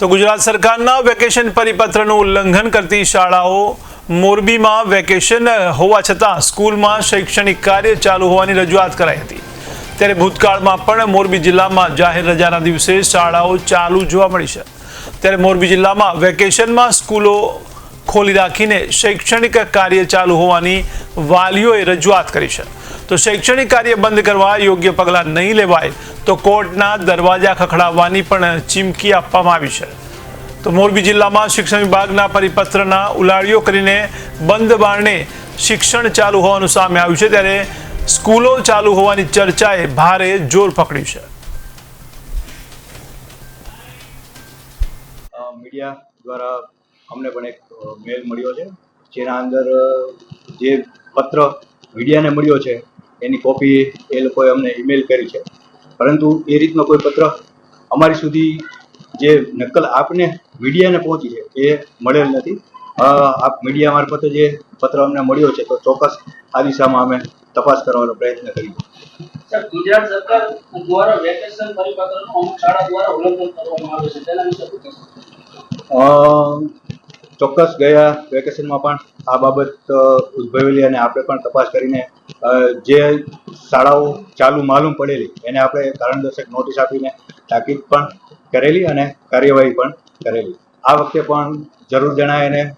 તો ગુજરાત સરકારના વેકેશન પરિપત્રનું ઉલ્લંઘન કરતી શાળાઓ મોરબીમાં વેકેશન હોવા છતાં સ્કૂલમાં શૈક્ષણિક કાર્ય ચાલુ હોવાની રજૂઆત કરાઈ હતી. ત્યારે ભૂતકાળમાં પણ મોરબી જિલ્લામાં જાહેર રજાના દિવસે શાળાઓ ચાલુ જોવા મળી છે. ત્યારે મોરબી જિલ્લામાં વેકેશનમાં સ્કૂલો ખોલી રાખીને શૈક્ષણિક કાર્ય ચાલુ હોવાની વાલીઓએ રજૂઆત કરી છે. તો શૈક્ષણિક કાર્ય બંધ કરવા યોગ્ય પગલાં નહીં લેવાય તો કોર્ટના દરવાજા ખખડાવવાની પણ ચીમકી આપવામાં આવી છે. તો મોરબી જિલ્લામાં શિક્ષણ વિભાગના પરિપત્રના ઉલાળીઓ કરીને બંધ બારણે શિક્ષણ ચાલુ હોવાનું સામે આવ્યું છે ત્યારે સ્કૂલો ચાલુ હોવાની ચર્ચાએ ભારે જોર પકડ્યું છે. મીડિયા દ્વારા અમને પણ એક મેલ મળ્યો છે. જેના અંદર જે પત્ર મીડિયાને મળ્યો છે એની કોપી એ લોકોએ અમને ઈમેલ કરી છે. પરંતુ એ રીતનો કોઈ પત્ર અમારી સુધી જે નકલ આપને મીડિયાને પહોંચી છે એ મળેલ નથી. આપ મીડિયા મારફતે જે પત્ર અમને મળ્યો છે તો ચોક્કસ આ દિશામાં અમે તપાસ કરવાનો પ્રયત્ન કરીએ. ગુજરાત સરકાર દ્વારા વેકેશન પરિપત્રનું અમુક શાળા દ્વારા ઉલ્લંઘન કરવામાં આવે છે તેના વિશે શું કહેશો? અ, ચોક્કસ ગયા વેકેશનમાં પણ આ બાબત ઉદ્ભવેલી અને આપણે પણ તપાસ કરીને જે શાળાઓ ચાલુ માલુમ પડેલી એને આપણે કારણદર્શક નોટિસ આપીને તાકીદ પણ કરેલી અને કાર્યવાહી પણ કરેલી. આ વખતે પણ જરૂર જણાય અને અ,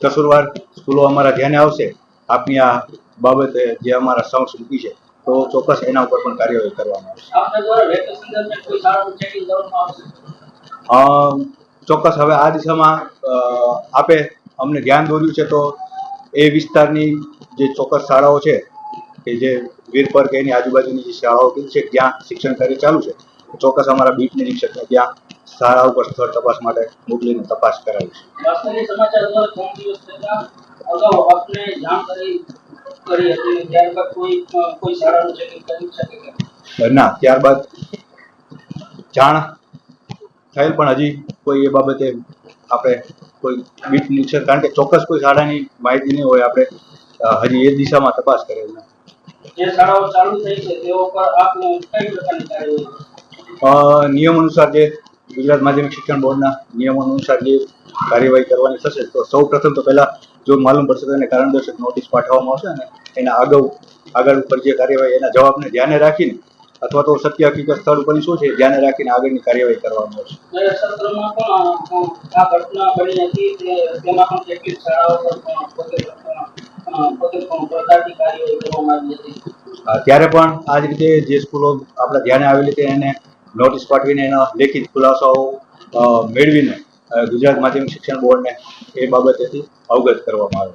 કસૂરવાર સ્કૂલો અમારા ધ્યાને આવશે. આપની આ બાબતે જે અમારા સમક્ષ મૂકી છે તો ચોક્કસ એના ઉપર પણ કાર્યવાહી કરવામાં આવશે. ચોક્કસ હવે આ દિશામાં આપે અમને ધ્યાન દોર્યું છે તો એ વિસ્તારની જે ચોક્કસ શાળાઓ છે કે જે વીરપર કે એની આજુબાજુની જે શાળાઓ છે ત્યાં શિક્ષણ કાર્ય ચાલુ છે ચોક્કસ અમારા બીટ નિરીક્ષકને ત્યાં શાળા ઉપર સ્થળ તપાસ માટે મોકલીને તપાસ કરાવી છે? ના ત્યારબાદ જાણ થયેલ પણ હજી કોઈ એ બાબતે આપણે કોઈ બીટ નિરીક્ષક કારણ કે ચોક્કસ કોઈ શાળાની માહિતી નહીં હોય આપણે હજી એ દિશામાં તપાસ કરેલ નથી. જે શાળાઓ ચાલુ થઈ છે તેઓ પર આપનું કઈ પ્રકારની નિયમ અનુસાર જે ગુજરાત માધ્યમિક શિક્ષણ બોર્ડના નિયમો અનુસાર જે કાર્યવાહી કરવાની થશે તો સૌ પ્રથમ તો પહેલા જો માલુમ પડશે તો એને કારણદર્શક નોટિસ પાઠવવામાં આવશે અને એના અગાઉ આગળ ઉપર જે કાર્યવાહી એના જવાબને ધ્યાને રાખીને અથવા તો સત્ય હકીકત સ્થળ ઉપર શું છે? ધ્યાને રાખીને આગળની કાર્યવાહી કરવામાં આવશે. ત્યારે પણ આ જ રીતે જે સ્કૂલો આપણા ધ્યાને આવેલી છે એને નોટિસ પાઠવીને એના લેખિત ખુલાસાઓ મેળવીને ગુજરાત માધ્યમિક શિક્ષણ બોર્ડને એ બાબતેથી અવગત કરવામાં આવે.